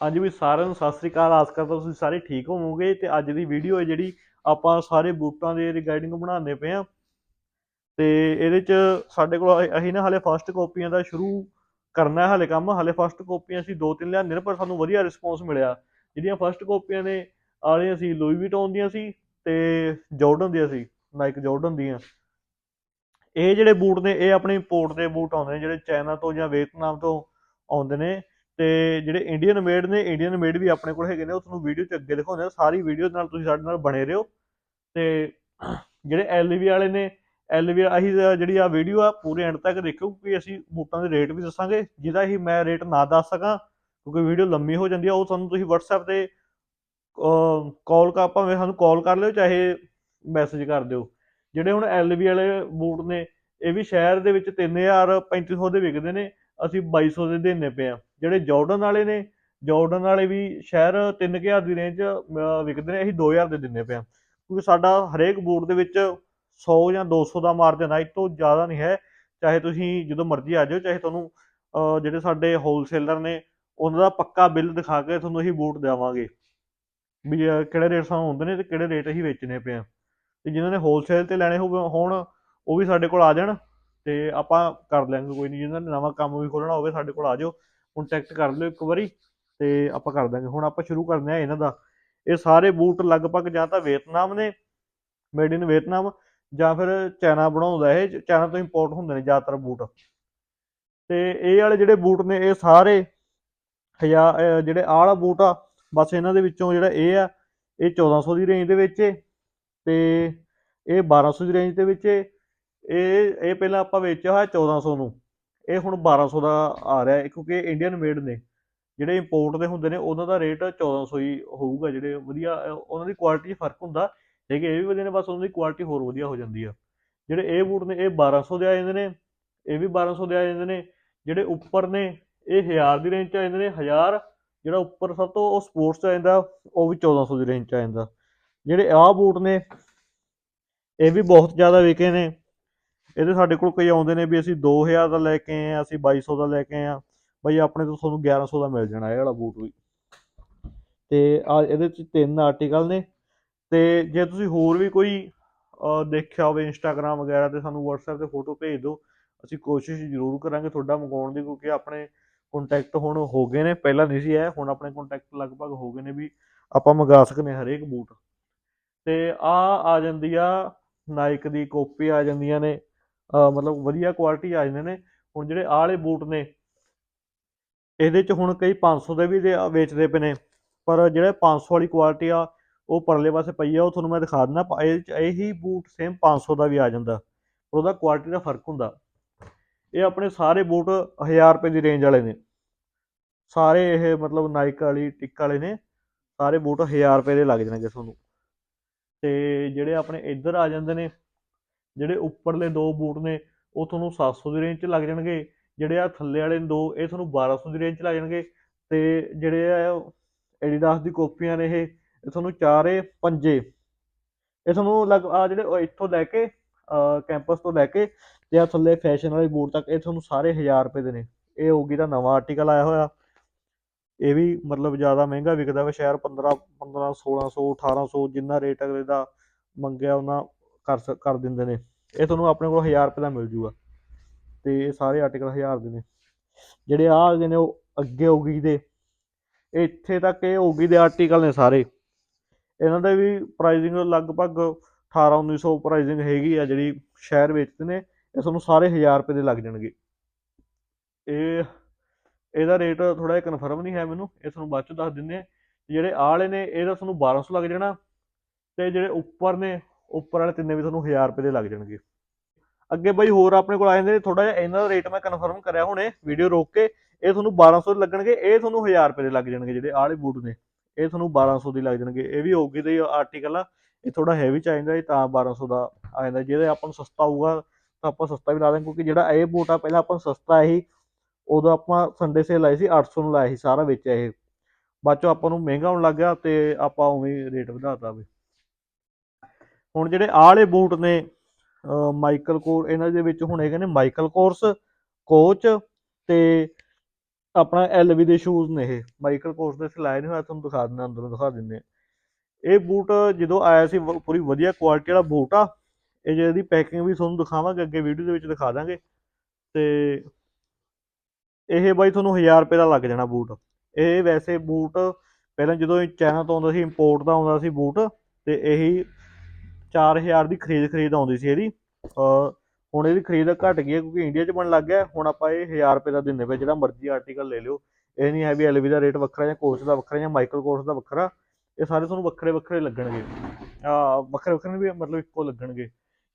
ਹਾਂਜੀ ਵੀ ਸਾਰਿਆਂ ਨੂੰ ਸਤਿ ਸ੍ਰੀ ਅਕਾਲ। ਆਸ ਕਰਦਾ ਤੁਸੀਂ ਸਾਰੇ ਠੀਕ ਹੋਵੋਗੇ ਤੇ ਅੱਜ ਦੀ ਵੀਡੀਓ ਹੈ ਜਿਹੜੀ ਆਪਾਂ ਸਾਰੇ ਬੂਟਾਂ ਦੇ ਰਿਗਾਰਡਿੰਗ ਬਣਾਉਂਦੇ ਪਏ ਆ ਤੇ ਇਹਦੇ ਚ ਸਾਡੇ ਕੋਲ ਅਸੀਂ ਨਾ ਹਲੇ ਫਸਟ ਕਾਪੀਆਂ ਦਾ ਸ਼ੁਰੂ ਕਰਨਾ ਹੈ ਹਲੇ ਕੰਮ। ਹਲੇ ਫਸਟ ਕਾਪੀਆਂ ਅਸੀਂ ਦੋ ਤਿੰਨ ਲਿਆਂਦੇ ਨੇ, ਪਰ ਸਾਨੂੰ ਵਧੀਆ ਰਿਸਪੌਂਸ ਮਿਲਿਆ। ਜਿਹੜੀਆਂ ਫਸਟ ਕਾਪੀਆਂ ਨੇ ਆਲੀਆਂ ਸੀ ਲੂਈ ਵਿਟੋਨ ਦੀਆਂ ਸੀ ਤੇ ਜਾਰਡਨ ਦੀਆਂ ਸੀ ਨਾਈਕ ਜਾਰਡਨ ਦੀਆਂ। ਇਹ ਜਿਹੜੇ ਬੂਟ ਨੇ, ਇਹ ਆਪਣੇ ਇੰਪੋਰਟ ਦੇ ਬੂਟ ਆਉਂਦੇ ਨੇ, ਜਿਹੜੇ ਚਾਈਨਾ ਤੋਂ ਜਾਂ ਵੀਅਤਨਾਮ ਤੋਂ ਆਉਂਦੇ ਨੇ। ਤੇ ਜਿਹੜੇ ਇੰਡੀਅਨ ਮੇਡ ਨੇ ਇੰਡੀਅਨ ਮੇਡ ਵੀ ਆਪਣੇ ਕੋਲ ਹੈਗੇ ਨੇ, ਉਹ ਤੁਹਾਨੂੰ ਵੀਡੀਓ ਚ ਅੱਗੇ ਦਿਖਾਉਂਦੇ ਆ ਸਾਰੀ ਵੀਡੀਓ ਨਾਲ ਤੁਸੀਂ ਸਾਡੇ ਨਾਲ ਬਣੇ ਰਹੋ। ਤੇ ਜਿਹੜੇ ਐਲਵੀ ਵਾਲੇ ਨੇ ਐਲਵੀ ਅਸੀਂ ਜਿਹੜੀ ਆ ਵੀਡੀਓ ਆ, ਪੂਰੇ ਐਂਡ ਤੱਕ ਦੇਖਿਓ, ਕਿਉਂਕਿ ਅਸੀਂ ਬੂਟਾਂ ਦੇ ਰੇਟ ਵੀ ਦੱਸਾਂਗੇ, ਜਿਹਦਾ ਹੀ ਮੈਂ ਰੇਟ ਨਾ ਦੱਸ ਸਕਾਂ, ਕਿਉਂਕਿ ਵੀਡੀਓ ਲੰਮੀ ਹੋ ਜਾਂਦੀ ਆ, ਉਹ ਤੁਹਾਨੂੰ ਤੁਸੀਂ WhatsApp ਤੇ ਕਾਲ ਕਰ, ਭਾਵੇਂ ਸਾਨੂੰ ਕਾਲ ਕਰ ਲਿਓ, ਚਾਹੇ ਮੈਸੇਜ ਕਰ ਦਿਓ। ਜਿਹੜੇ ਹੁਣ ਐਲਵੀ ਵਾਲੇ ਬੂਟ ਨੇ, ਇਹ ਵੀ ਸ਼ਹਿਰ ਦੇ ਵਿੱਚ 3000 3500 ਦੇ ਵਿਕਦੇ ਨੇ ਅਸੀਂ 2200 ਦੇ ਦਿੰਨੇ ਪਏ ਆ। ਜਿਹੜੇ ਜਾਰਡਨ ਵਾਲੇ ਨੇ ਜਾਰਡਨ ਵਾਲੇ ਵੀ ਸ਼ਹਿਰ 3000 ਦੀ ਰੇਂਜ ਵਿਕਦੇ ਨੇ ਅਸੀਂ 2000 ਦੇ ਦਿੰਨੇ ਪਏ ਆ। ਕਿਉਂਕਿ ਸਾਡਾ ਹਰੇਕ ਬੂਟ ਦੇ ਵਿੱਚ 100 ਜਾਂ 200 ਦਾ ਮਾਰਜਨ ਆ ਇਹ ਤੋਂ ਜ਼ਿਆਦਾ ਨਹੀਂ ਹੈ। ਚਾਹੇ ਤੁਸੀਂ ਜਦੋਂ ਮਰਜ਼ੀ ਆ ਜਾਓ ਚਾਹੇ ਤੁਹਾਨੂੰ ਜਿਹੜੇ ਸਾਡੇ ਹੋਲਸੇਲਰ ਨੇ ਉਹਨਾਂ ਦਾ ਪੱਕਾ ਬਿੱਲ ਦਿਖਾ ਕੇ ਤੁਹਾਨੂੰ ਅਸੀਂ ਬੂਟ ਦੇਵਾਂਗੇ। ਵੀ ਅਹ, ਕਿਹੜੇ ਰੇਟ ਸਾਨੂੰ ਹੁੰਦੇ ਨੇ ਤੇ ਕਿਹੜੇ ਰੇਟ ਅਸੀਂ ਵੇਚਣੇ ਪਏ ਆ। ਤੇ ਜਿਨ੍ਹਾਂ ਨੇ ਹੋਲਸੇਲ ਤੇ ਲੈਣੇ ਹੋਵੇ ਹੋਣ ਉਹ ਵੀ ਸਾਡੇ ਕੋਲ ਆ ਜਾਣ। ਤੇ ਆਪਾਂ ਕਰ ਲਾਂਗੇ, ਕੋਈ ਨਹੀਂ ਜਿਹਨਾਂ ਨੇ ਨਵਾਂ ਕੰਮ ਵੀ ਖੋਲਣਾ ਹੋਵੇ ਸਾਡੇ ਕੋਲ ਆ ਜਾਓ ਕੰਟੈਕਟ ਕਰ ਲਿਓ ਇੱਕ ਵਾਰੀ ਤੇ ਆਪਾਂ ਕਰ ਦਾਂਗੇ। ਹੁਣ ਆਪਾਂ ਸ਼ੁਰੂ ਕਰਦੇ ਆ ਇਹਨਾਂ ਦਾ। ਇਹ ਸਾਰੇ ਬੂਟ ਲਗਭਗ ਜਾਂ ਤਾਂ ਵੀਅਤਨਾਮ ਨੇ ਮੇਡ ਇਨ ਵੀਅਤਨਾਮ ਜਾਂ ਫਿਰ ਚਾਈਨਾ ਬਣਾਉਂਦਾ ਇਹ ਚਾਈਨਾ ਤੋਂ ਇੰਪੋਰਟ ਹੁੰਦੇ ਨੇ ਜ਼ਿਆਦਾਤਰ ਬੂਟ। ਤੇ ਇਹ ਵਾਲੇ ਜਿਹੜੇ ਬੂਟ ਨੇ, ਇਹ ਸਾਰੇ ਹਜ਼ਾਰ ਜਿਹੜੇ ਆਹ ਵਾਲਾ ਬੂਟ ਆ, ਬਸ ਇਹਨਾਂ ਦੇ ਵਿੱਚੋਂ ਜਿਹੜਾ ਇਹ ਆ, ਇਹ 1400 ਦੀ ਰੇਂਜ ਦੇ ਵਿੱਚ ਏ ਤੇ ਇਹ 1200 ਦੀ ਰੇਂਜ ਦੇ ਵਿੱਚ ਏ। ਇਹ ਇਹ ਪਹਿਲਾਂ ਆਪਾਂ ਵੇਚਿਆ ਹੋਇਆ 1400 ਨੂੰ। ਇਹ ਹੁਣ 1200 ਦਾ ਆ ਰਿਹਾ ਹੈ, ਕਿਉਂਕਿ ਇੰਡੀਅਨ ਮੇਡ ਨੇ। ਜਿਹੜੇ ਇੰਪੋਰਟ ਦੇ ਹੁੰਦੇ ਨੇ, ਉਹਨਾਂ ਦਾ ਰੇਟ 1400 ਹੀ ਹੋਊਗਾ। ਜਿਹੜੇ ਵਧੀਆ ਉਹਨਾਂ ਦੀ ਕੁਆਲਿਟੀ 'ਚ ਫ਼ਰਕ ਹੁੰਦਾ। ਲੇਕਿਨ ਇਹ ਵੀ ਵਧੀਆ ਨੇ, ਬਸ ਉਹਨਾਂ ਦੀ ਕੁਆਲਿਟੀ ਹੋਰ ਵਧੀਆ ਹੋ ਜਾਂਦੀ ਆ। ਜਿਹੜੇ ਇਹ ਬੂਟ ਨੇ, ਇਹ 1200 ਦੇ ਆ ਜਾਂਦੇ ਨੇ, ਇਹ ਵੀ 1200 ਦੇ ਆ ਜਾਂਦੇ ਨੇ। ਜਿਹੜੇ ਉੱਪਰ ਨੇ, ਇਹ 1000 ਦੀ ਰੇਂਜ 'ਚ ਆ ਜਾਂਦੇ ਨੇ। 1000 ਜਿਹੜਾ ਉੱਪਰ ਸਭ ਤੋਂ, ਉਹ ਸਪੋਰਟਸ 'ਚ ਆ ਜਾਂਦਾ, ਉਹ ਵੀ 1400 ਦੀ ਰੇਂਜ 'ਚ ਆ ਜਾਂਦਾ। ਜਿਹੜੇ ਆਹ ਬੂਟ ਨੇ, ਇਹ ਵੀ ਬਹੁਤ ਜ਼ਿਆਦਾ ਵਿਕੇ ਨੇ। ਇਹਦੇ ਸਾਡੇ ਕੋਲ ਕਈ ਆਉਂਦੇ ਨੇ ਵੀ ਅਸੀਂ 2000 ਦਾ ਲੈ ਕੇ ਆਏ ਆ, ਅਸੀਂ 2200 ਦਾ ਲੈ ਕੇ ਆਏ ਆ। ਬਈ ਆਪਣੇ ਤੋਂ ਤੁਹਾਨੂੰ 1100 ਦਾ ਮਿਲ ਜਾਣਾ ਇਹ ਵਾਲਾ ਬੂਟ ਵੀ। ਤੇ ਆ ਇਹਦੇ ਚ ਤਿੰਨ ਆਰਟੀਕਲ ਨੇ। ਤੇ ਜੇ ਤੁਸੀਂ ਹੋਰ ਵੀ ਕੋਈ ਦੇਖਿਆ ਹੋਵੇ ਇੰਸਟਾਗ੍ਰam ਵਗੈਰਾ ਤੇ ਸਾਨੂੰ WhatsApp ਤੇ ਫੋਟੋ ਭੇਜ ਦਿਓ, ਅਸੀਂ ਕੋਸ਼ਿਸ਼ ਜ਼ਰੂਰ ਕਰਾਂਗੇ ਤੁਹਾਡਾ ਮੰਗਵਾਉਣ ਦੀ ਕਿਉਂਕਿ ਆਪਣੇ ਕੰਟੈਕਟ ਹੁਣ ਹੋ ਗਏ ਨੇ। ਪਹਿਲਾਂ ਨਹੀਂ ਸੀ ਇਹ ਹੁਣ ਆਪਣੇ ਕੰਟੈਕਟ ਲਗਭਗ ਹੋ ਗਏ ਨੇ ਵੀ ਆਪਾਂ ਮੰਗਾ ਸਕਦੇ ਹਾਂ ਹਰੇਕ ਬੂਟ। ਤੇ ਆ ਆ ਜਾਂਦੀ ਆ ਨਾਈਕ ਦੀ ਕਾਪੀ ਆ ਜਾਂਦੀਆਂ ਨੇ। ਮਤਲਬ ਵਧੀਆ ਕੁਆਲਿਟੀ ਆ ਜਾਂਦੇ ਨੇ। ਹੁਣ ਜਿਹੜੇ ਆਹ ਵਾਲੇ ਬੂਟ ਨੇ, ਇਹਦੇ ਚ ਹੁਣ ਕਈ 500 ਦੇ ਵੀ ਵੇਚਦੇ ਪਏ ਨੇ, ਪਰ ਜਿਹੜੇ 500 ਵਾਲੀ ਕੁਆਲਿਟੀ ਆ, ਉਹ ਪਰਲੇ ਪਾਸੇ ਪਈ ਆ, ਉਹ ਤੁਹਾਨੂੰ ਮੈਂ ਦਿਖਾ ਦਿੰਦਾ ਪ- 'ਚ ਇਹੀ ਬੂਟ ਸੇਮ 500 ਦਾ ਵੀ ਆ ਜਾਂਦਾ, ਪਰ ਉਹਦਾ ਕੁਆਲਿਟੀ ਦਾ ਫ਼ਰਕ ਹੁੰਦਾ। ਇਹ ਆਪਣੇ ਸਾਰੇ ਬੂਟ 1000 ਰੁਪਏ ਦੀ ਰੇਂਜ ਵਾਲੇ ਨੇ। ਸਾਰੇ ਇਹ ਮਤਲਬ ਨਾਈਕ ਵਾਲੀ ਟਿੱਕ ਵਾਲੇ ਨੇ, ਸਾਰੇ ਬੂਟ 1000 ਰੁਪਏ ਦੇ ਲੱਗ ਜਾਣਗੇ ਤੁਹਾਨੂੰ। ਤੇ ਜਿਹੜੇ ਆਪਣੇ ਇੱਧਰ ਆ ਜਾਂਦੇ ਨੇ ਜਿਹੜੇ ਉੱਪਰਲੇ ਦੋ ਬੂਟ ਨੇ, ਉਹ ਤੁਹਾਨੂੰ 700 ਦੀ ਰੇਂਜ 'ਚ ਲੱਗ ਜਾਣਗੇ, ਜਿਹੜੇ ਆ ਥੱਲੇ ਵਾਲੇ ਨੇ ਦੋ, ਇਹ ਤੁਹਾਨੂੰ 1200 ਦੀ ਰੇਂਜ 'ਚ ਲੱਗ ਜਾਣਗੇ ਤੇ ਜਿਹੜੇ ਆ ਐਡੀਡਾਸ ਦੀ ਕਾਪੀਆਂ ਨੇ ਇਹ ਇਹ ਤੁਹਾਨੂੰ ਚਾਰੇ ਪੰਜੇ ਇਹ ਤੁਹਾਨੂੰ ਲੱਗ ਆ ਜਿਹੜੇ ਇੱਥੋਂ ਲੈ ਕੇ ਕੈਂਪਸ ਤੋਂ ਲੈ ਕੇ ਤੇ ਆ ਥੱਲੇ ਫੈਸ਼ਨ ਵਾਲੇ ਬੂਟ ਤੱਕ, ਇਹ ਤੁਹਾਨੂੰ ਸਾਰੇ 1000 ਰੁਪਏ ਦੇ ਨੇ। ਇਹ ਹੋਊਗੀ ਦਾ ਨਵਾਂ ਆਰਟੀਕਲ ਆਇਆ ਹੋਇਆ। ਇਹ ਵੀ ਮਤਲਬ ਜ਼ਿਆਦਾ ਮਹਿੰਗਾ ਵਿਕਦਾ ਵਾ ਸ਼ਹਿਰ 15 15 1600 1800 ਜਿੰਨਾ ਰੇਟ ਅਗਲੇ ਦਾ ਮੰਗਿਆ, ਉਹਨਾਂ ਕਰ ਸਕ- ਕਰ ਦਿੰਦੇ ਨੇ। ਇਹ ਤੁਹਾਨੂੰ ਆਪਣੇ ਕੋਲ 1000 ਰੁਪਏ ਦਾ ਮਿਲ ਜੂਗਾ। ਤੇ ਇਹ ਸਾਰੇ ਆਰਟੀਕਲ 1000 ਦੇ ਨੇ। ਜਿਹੜੇ ਆ ਹੈਗੇ ਨੇ, ਉਹ ਅੱਗੇ ਹੋਗੀ ਦੇ ਇੱਥੇ ਤੱਕ ਇਹ ਹੋਗੀ ਦੇ ਆਰਟੀਕਲ ਨੇ ਸਾਰੇ। ਇਹਨਾਂ ਦੇ ਵੀ ਪ੍ਰਾਈਸਿੰਗ ਲਗਭਗ 18 1900 ਪ੍ਰਾਈਸਿੰਗ ਹੈਗੀ ਆ, ਜਿਹੜੀ ਸ਼ਹਿਰ ਵੇਚਦੇ ਨੇ, ਇਹ ਤੁਹਾਨੂੰ ਸਾਰੇ 1000 ਰੁਪਏ ਦੇ ਲੱਗ ਜਾਣਗੇ। ਇਹ, ਇਹਦਾ ਰੇਟ ਥੋੜਾ ਜਿਹਾ ਕਨਫਰਮ ਨਹੀਂ ਹੈ ਮੈਨੂੰ, ਇਹ ਤੁਹਾਨੂੰ ਬਾਅਦ ਚ ਦੱਸ ਦਿੰਦੇ ਜਿਹੜੇ ਆਲੇ ਨੇ ਇਹਦਾ ਤੁਹਾਨੂੰ 1200 ਲੱਗ ਜਾਣਾ। ਤੇ ਜਿਹੜੇ ਉੱਪਰ ਨੇ, ਉੱਪਰ ਵਾਲੇ ਤਿੰਨੇ ਵੀ ਤੁਹਾਨੂੰ 1000 ਰੁਪਏ ਦੇ ਲੱਗ ਜਾਣਗੇ। ਅੱਗੇ ਬਾਈ ਹੋਰ ਆਪਣੇ ਕੋਲ ਆ ਜਾਂਦੇ ਨੇ ਥੋੜਾ ਜਿਹਾ ਇਹਨਾਂ ਦਾ ਰੇਟ ਮੈਂ ਕਨਫਰਮ ਕਰਿਆ ਹੁਣੇ ਵੀਡੀਓ ਰੋਕ ਕੇ, ਇਹ ਤੁਹਾਨੂੰ 1200 ਦੇ ਲੱਗਣਗੇ, ਇਹ ਤੁਹਾਨੂੰ 1000 ਰੁਪਏ ਦੇ ਲੱਗ ਜਾਣਗੇ ਜਿਹੜੇ ਆਲੇ ਬੂਟ ਨੇ, ਇਹ ਤੁਹਾਨੂੰ 1200 ਦੀ ਲੱਗ ਜਾਣਗੇ, ਇਹ ਵੀ ਹੋਊਗੀ ਦੇ ਆਰਟੀਕਲ ਆ, ਇਹ ਥੋੜਾ ਹੈਵੀ ਚ ਆ ਜਾਂਦਾ ਇਹ ਤਾਂ 1200 ਦਾ ਆ ਜਾਂਦਾ, ਜਿਹਦੇ ਆਪਾਂ ਨੂੰ ਸਸਤਾ ਹੋਊਗਾ, ਤਾਂ ਆਪਾਂ ਸਸਤਾ ਵੀ ਲਾ ਦਾਂਗੇ ਕਿਉਂਕਿ ਜਿਹੜਾ ਇਹ ਬੂਟ ਆ, ਪਹਿਲਾਂ ਆਪਾਂ ਨੂੰ ਸਸਤਾ ਇਹੀ ਉਦੋਂ ਆਪਾਂ ਸੰਡੇ ਸੇਲ ਲਾਈ ਸੀ 800 ਨੂੰ ਲਾਇਆ ਸੀ, ਸਾਰਾ ਵੇਚਿਆ ਇਹ, ਬਾਅਦ ਚੋਂ ਆਪਾਂ ਨੂੰ ਮਹਿੰਗਾ ਹੋਣ ਲੱਗ ਗਿਆ ਤੇ ਆਪਾਂ ਉਵੇਂ ਰੇਟ ਵਧਾਤਾ ਵੀ। ਹੁਣ ਜਿਹੜੇ ਆਹ ਵਾਲੇ ਬੂਟ ਨੇ ਮਾਈਕਲ ਕੋਰ, ਇਹਨਾਂ ਦੇ ਵਿੱਚ ਹੁਣ ਹੈਗੇ ਨੇ ਮਾਈਕਲ ਕੋਰਸ, ਕੋਚ ਤੇ ਆਪਣਾ ਐਲਵੀ ਦੇ ਸ਼ੂਜ਼ ਨੇ ਇਹ। ਮਾਈਕਲ ਕੋਰਸ ਦੇ ਸਿਲਾਏ ਨਹੀਂ ਹੋਇਆ ਤੁਹਾਨੂੰ ਦਿਖਾ ਦਿੰਦਾ, ਅੰਦਰੋਂ ਦਿਖਾ ਦਿੰਦੇ ਇਹ ਬੂਟ ਜਦੋਂ ਆਇਆ ਸੀ, ਵ- ਪੂਰੀ ਵਧੀਆ ਕੁਆਲਿਟੀ ਵਾਲਾ ਬੂਟ ਆ। ਇਹ ਜਿਹਦੀ ਪੈਕਿੰਗ ਵੀ ਤੁਹਾਨੂੰ ਦਿਖਾਵਾਂਗੇ, ਅੱਗੇ ਵੀਡੀਓ ਦੇ ਵਿੱਚ ਦਿਖਾ ਦਾਂਗੇ। ਤੇ ਇਹ ਬਾਈ ਤੁਹਾਨੂੰ 1000 ਰੁਪਏ ਦਾ ਲੱਗ ਜਾਣਾ ਬੂਟ। ਇਹ ਵੈਸੇ ਬੂਟ, ਪਹਿਲਾਂ ਜਦੋਂ ਇਹ ਚਾਈਨਾ ਤੋਂ ਆਉਂਦਾ ਸੀ ਇੰਪੋਰਟ ਦਾ ਆਉਂਦਾ ਸੀ ਬੂਟ, ਤੇ ਇਹੀ 4000 ਦੀ ਖਰੀਦ ਖਰੀਦ ਆਉਂਦੀ ਸੀ ਇਹਦੀ। ਹੁਣ ਇਹਦੀ ਖਰੀਦ ਘਟ ਗਈ ਹੈ ਕਿਉਂਕਿ ਇੰਡੀਆ 'ਚ ਬਣਨ ਲੱਗ ਗਿਆ ਹੁਣ ਆਪਾਂ ਇਹ 1000 ਰੁਪਏ ਦਾ ਦਿੰਦੇ ਪਏ ਜਿਹੜਾ ਮਰਜ਼ੀ ਆਰਟੀਕਲ ਲੈ ਲਿਓ। ਇਹ ਨਹੀਂ ਹੈ ਵੀ ਐਲਵੀ ਦਾ ਰੇਟ ਵੱਖਰਾ ਜਾਂ ਕੋਚ ਦਾ ਵੱਖਰਾ ਜਾਂ ਮਾਈਕਲ ਕੋਰਸ ਦਾ ਵੱਖਰਾ। ਇਹ ਸਾਰੇ ਤੁਹਾਨੂੰ ਵੱਖਰੇ ਵੱਖਰੇ ਲੱਗਣਗੇ। ਆ ਵੱਖਰੇ ਵੱਖਰੇ ਵੀ ਮਤਲਬ ਇੱਕੋ ਲੱਗਣਗੇ।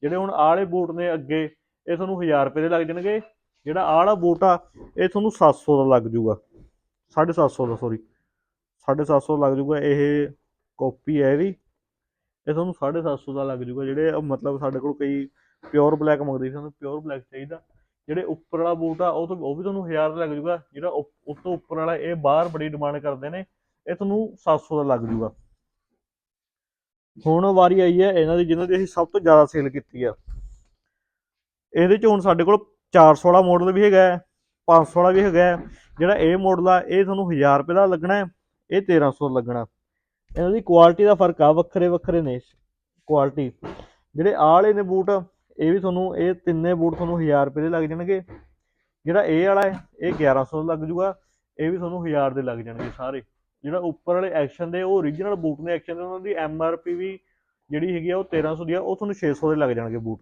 ਜਿਹੜੇ ਹੁਣ ਆਲੇ ਬੂਟ ਨੇ ਅੱਗੇ, ਇਹ ਤੁਹਾਨੂੰ 1000 ਰੁਪਏ ਦੇ ਲੱਗ ਜਾਣਗੇ। ਜਿਹੜਾ ਆਹ ਵਾਲਾ ਬੂਟ ਆ, ਇਹ ਤੁਹਾਨੂੰ 700 ਦਾ ਲੱਗ ਜਾਊਗਾ। 750 ਦਾ ਸੌਰੀ 750 ਲੱਗ ਜੂਗਾ ਇਹ ਕਾਪੀ ਹੈ ਇਹਦੀ। ਇਹ ਤੁਹਾਨੂੰ 750 ਦਾ ਲੱਗ ਜੂਗਾ ਜਿਹੜੇ ਮਤਲਬ ਸਾਡੇ ਕੋਲ ਕਈ ਪਿਓਰ ਬਲੈਕ ਮੰਗਦੇ ਸੀ ਤੁਹਾਨੂੰ ਪਿਓਰ ਬਲੈਕ ਚਾਹੀਦਾ। ਜਿਹੜੇ ਉੱਪਰ ਵਾਲਾ ਬੂਟ ਆ ਉਹ ਤੋਂ ਉਹ ਵੀ ਤੁਹਾਨੂੰ 1000 ਦਾ ਲੱਗ ਜੂਗਾ ਜਿਹੜਾ ਉਪ- ਉਸ ਤੋਂ ਉੱਪਰ ਵਾਲਾ ਇਹ ਬਾਹਰ ਬੜੀ ਡਿਮਾਂਡ ਕਰਦੇ ਨੇ ਇਹ ਤੁਹਾਨੂੰ 700 ਦਾ ਲੱਗ ਜੂਗਾ। ਹੁਣ ਵਾਰੀ ਆਈ ਹੈ ਇਹਨਾਂ ਦੀ ਜਿਨ੍ਹਾਂ ਦੀ ਅਸੀਂ ਸਭ ਤੋਂ ਜ਼ਿਆਦਾ ਸੇਲ ਕੀਤੀ ਆ। ਇਹਦੇ ਚ ਹੁਣ ਸਾਡੇ ਕੋਲ 400 ਵਾਲਾ ਮਾਡਲ ਵੀ ਹੈਗਾ ਹੈ, 500 ਵਾਲਾ ਵੀ ਹੈਗਾ ਜਿਹੜਾ ਇਹ ਮਾਡਲ ਆ ਇਹ ਤੁਹਾਨੂੰ 1000 ਰੁਪਏ ਦਾ ਲੱਗਣਾ ਹੈ ਇਹ 1300 ਦਾ ਲੱਗਣਾ। ਇਹਨਾਂ ਦੀ ਕੁਆਲਿਟੀ ਦਾ ਫ਼ਰਕ ਆ, ਵੱਖਰੇ ਵੱਖਰੇ ਨੇ ਕੁਆਲਿਟੀ ਜਿਹੜੇ ਆਹ ਵਾਲੇ ਨੇ ਬੂਟ, ਇਹ ਵੀ ਤੁਹਾਨੂੰ, ਇਹ ਤਿੰਨੇ ਬੂਟ ਤੁਹਾਨੂੰ 1000 ਰੁਪਏ ਦੇ ਲੱਗ ਜਾਣਗੇ। ਜਿਹੜਾ ਇਹ ਵਾਲਾ ਹੈ, ਇਹ 1100 ਦਾ ਲੱਗ ਜੂਗਾ। ਇਹ ਵੀ ਤੁਹਾਨੂੰ 1000 ਦੇ ਲੱਗ ਜਾਣਗੇ ਸਾਰੇ। ਜਿਹੜਾ ਉੱਪਰ ਵਾਲੇ ਐਕਸ਼ਨ ਦੇ, ਉਹ origignal ਬੂਟ ਨੇ ਐਕਸ਼ਨ ਦੇ, ਉਹਨਾਂ ਦੀ ਐਮ ਆਰ ਪੀ ਵੀ ਜਿਹੜੀ ਹੈਗੀ ਆ, ਉਹ 1300 ਦੀ ਆ, ਉਹ ਤੁਹਾਨੂੰ 600 ਦੇ ਲੱਗ ਜਾਣਗੇ ਬੂਟ।